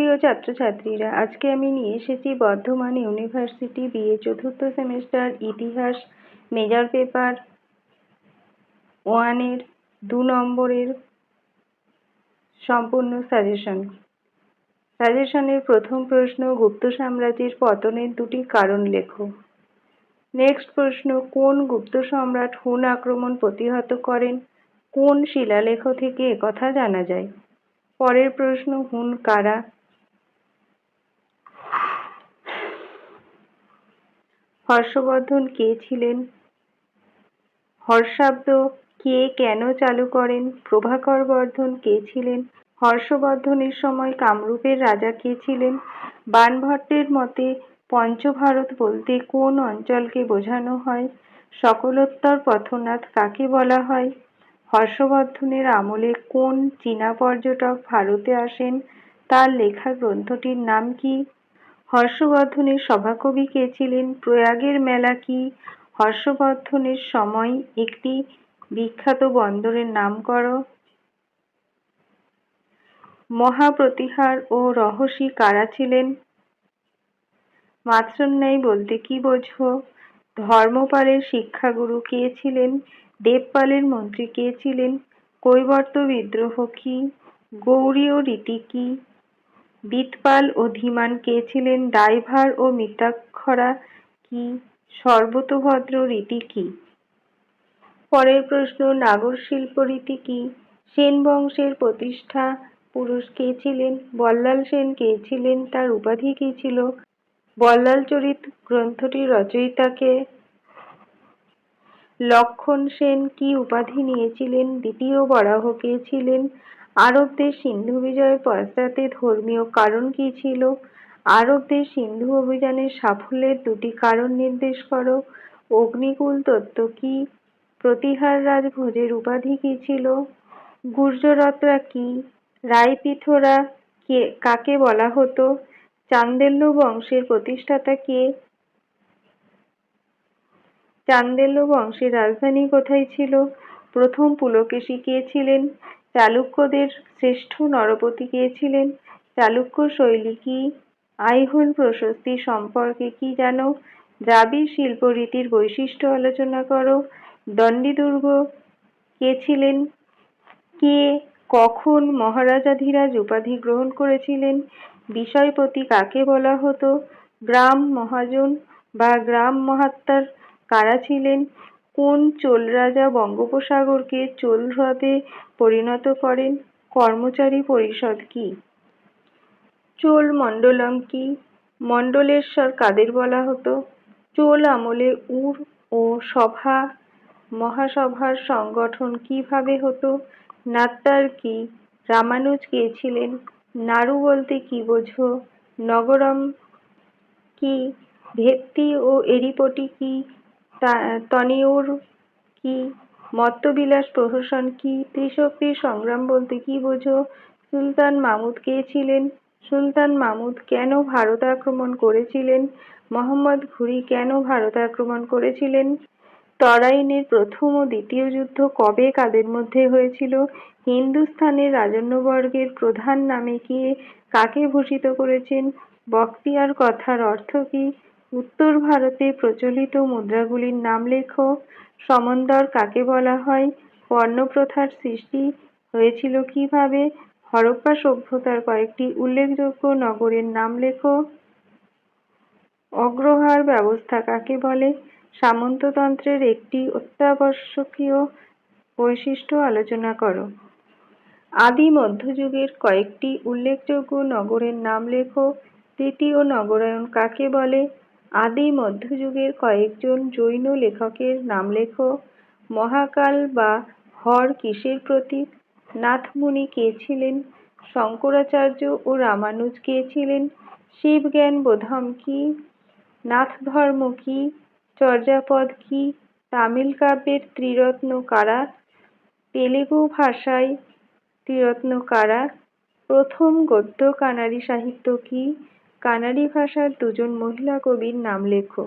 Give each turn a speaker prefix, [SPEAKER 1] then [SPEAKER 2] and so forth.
[SPEAKER 1] প্রিয় ছাত্রছাত্রীরা আজকে আমি নিয়ে এসেছি বর্ধমান ইউনিভার্সিটি বিএ চতুর্থ সেমেস্টার, ইতিহাস, মেজর পেপার, ওয়ানের দু নম্বরের সম্পূর্ণ সাজেশন। সাজেশনের প্রথম প্রশ্ন, গুপ্ত সাম্রাজ্যের পতনের দুটি কারণ লেখো। নেক্সট প্রশ্ন, কোন গুপ্ত সম্রাট হুন আক্রমণ প্রতিহত করেন? কোন শিলালেখ থেকে একথা জানা যায়? পরের প্রশ্ন, হুন কারা? হর্ষবর্ধন কে ছিলেন? হর্ষাব্দ কে কেন চালু করেন? প্রভাকর বর্ধন কে ছিলেন? হর্ষবর্ধনের সময় কামরূপের রাজা কে ছিলেন? বানভট্টের মতে পঞ্চভারত বলতে কোন অঞ্চলকে বোঝানো হয়? সকলোত্তর পথনাথ কাকে বলা হয়? হর্ষবর্ধনের আমলে কোন চীনা পর্যটক ভারতে আসেন? তার লেখা গ্রন্থটির নাম কি? হর্ষবর্ধনের সভাকবি কে ছিলেন? প্রয়াগের মেলা কি? হর্ষবর্ধনের সময় একটি বিখ্যাত বন্দরের নাম করো। মহাপ্রতিহার ও রহস্যি কারা ছিলেন? মাতৃন্যায় বলতে কি বোঝো? ধর্মপালের শিক্ষাগুরু কে ছিলেন? দেবপালের মন্ত্রী কে ছিলেন? কৈবর্ত বিদ্রোহ কি? গৌড়ীয় রীতি কি? বিতপাল ও ধীমান কে ছিলেন দায়ভার ও মিতাক্ষরা কি? সর্বতোভদ্র রীতি কি? পরের প্রশ্ন, নাগর শিল্প রীতি কি? সেন বংশের প্রতিষ্ঠা পুরুষ কে ছিলেন? বল্লাল সেন কে ছিলেন? তার উপাধি কি ছিল? বল্লাল চরিত গ্রন্থটির রচয়িতাকে লক্ষণ সেন কি উপাধি নিয়েছিলেন? দ্বিতীয় বরাহ কে ছিলেন? আরবদের সিন্ধু বিজয়ের পশ্চাতে ধর্মীয় কারণ কি ছিল? আরবদের সিন্ধু অভিযানের সাফল্যের দুটি কারণ নির্দেশ করো। অগ্নিকুল তত্ত্ব কি? প্রতিহার রাজ ভোজের উপাধি কি ছিল? গুর্জরতরা কি? রায়পিথোরা কে, কাকে বলা হতো? চান্দেল্য বংশের প্রতিষ্ঠাতা কে? চান্দেল্য বংশের রাজধানী কোথায় ছিল? প্রথম পুলকেশী কে ছিলেন? চালুক্যদের শ্রেষ্ঠ নরপতি কে ছিলেন? চালুক্য শৈলী কি? আইহোল প্রশস্তি সম্পর্কে কি জানো? দ্রাবিড় শিল্পরীতির বৈশিষ্ট্য আলোচনা করো। দণ্ডিদুর্গ কে ছিলেন? কে কখন মহারাজাধিরাজ উপাধি গ্রহণ করেছিলেন? বিষয়পতি কাকে বলা হতো? গ্রাম মহাজন বা গ্রাম মহাত্মার কারা ছিলেন? কোন চোল রাজা বঙ্গোপসাগরকে চোল হ্রদে পরিণত করেন? কর্মচারী পরিষদ কি? চোল মণ্ডলম কি? মণ্ডলেশ্বর কাদের বলা হতো? চোল আমলে উর ও সভা, মহাসভার সংগঠন কীভাবে হতো? নাত্তার কি? রামানুজ কে ছিলেন? বলতে কি বোঝো? নগরম কি? ভেত্তি ও এরিপটি কি? তনিউর কি মত্তবিলাস প্রহসন কি? ত্রিশক্তির সংগ্রাম বলতে কি বোঝো? সুলতান মামুদ কে ছিলেন? সুলতান মামুদ কেন ভারত আক্রমণ করেছিলেন? মোহাম্মদ ঘুরি কেন ভারত আক্রমণ করেছিলেন? তরাইনের প্রথম ও দ্বিতীয় যুদ্ধ কবে কাদের মধ্যে হয়েছিল? হিন্দুস্থানের রাজন্যবর্গের প্রধান নামে কে কাকে ভূষিত করেছেন? বক্তিয়ার কথার অর্থ কি? উত্তর ভারতে প্রচলিত মুদ্রাগুলির নাম লেখো সমন্দর কাকে বলা হয়? বর্ণপ্রথার সৃষ্টি হয়েছিল কীভাবে? হরপ্পা সভ্যতার কয়েকটি উল্লেখযোগ্য নগরের নাম লেখো। অগ্রহার ব্যবস্থা কাকে বলে? সামন্ততন্ত্রের একটি অত্যাবশ্যকীয় বৈশিষ্ট্য আলোচনা করো। আদি মধ্যযুগের কয়েকটি উল্লেখযোগ্য নগরের নাম লেখো। তৃতীয় নগরায়ণ কাকে বলে? আদি মধ্যযুগের কয়েকজন জৈন লেখকের নাম লেখো মহাকাল বা হর কিসের প্রতীক? নাথমুনি কে ছিলেন? শঙ্করাচার্য ও রামানুজ কে ছিলেন? শিবজ্ঞান বোধম কি? নাথ ধর্ম কি? চর্যাপদ কি? তামিল কাব্যের ত্রিরত্ন কারা? তেলেগু ভাষায় ত্রিরত্ন কারা? প্রথম গদ্য কানাড়ি সাহিত্য কি? কানাড়ি ভাষার দুজন মহিলা কবির নাম লেখো।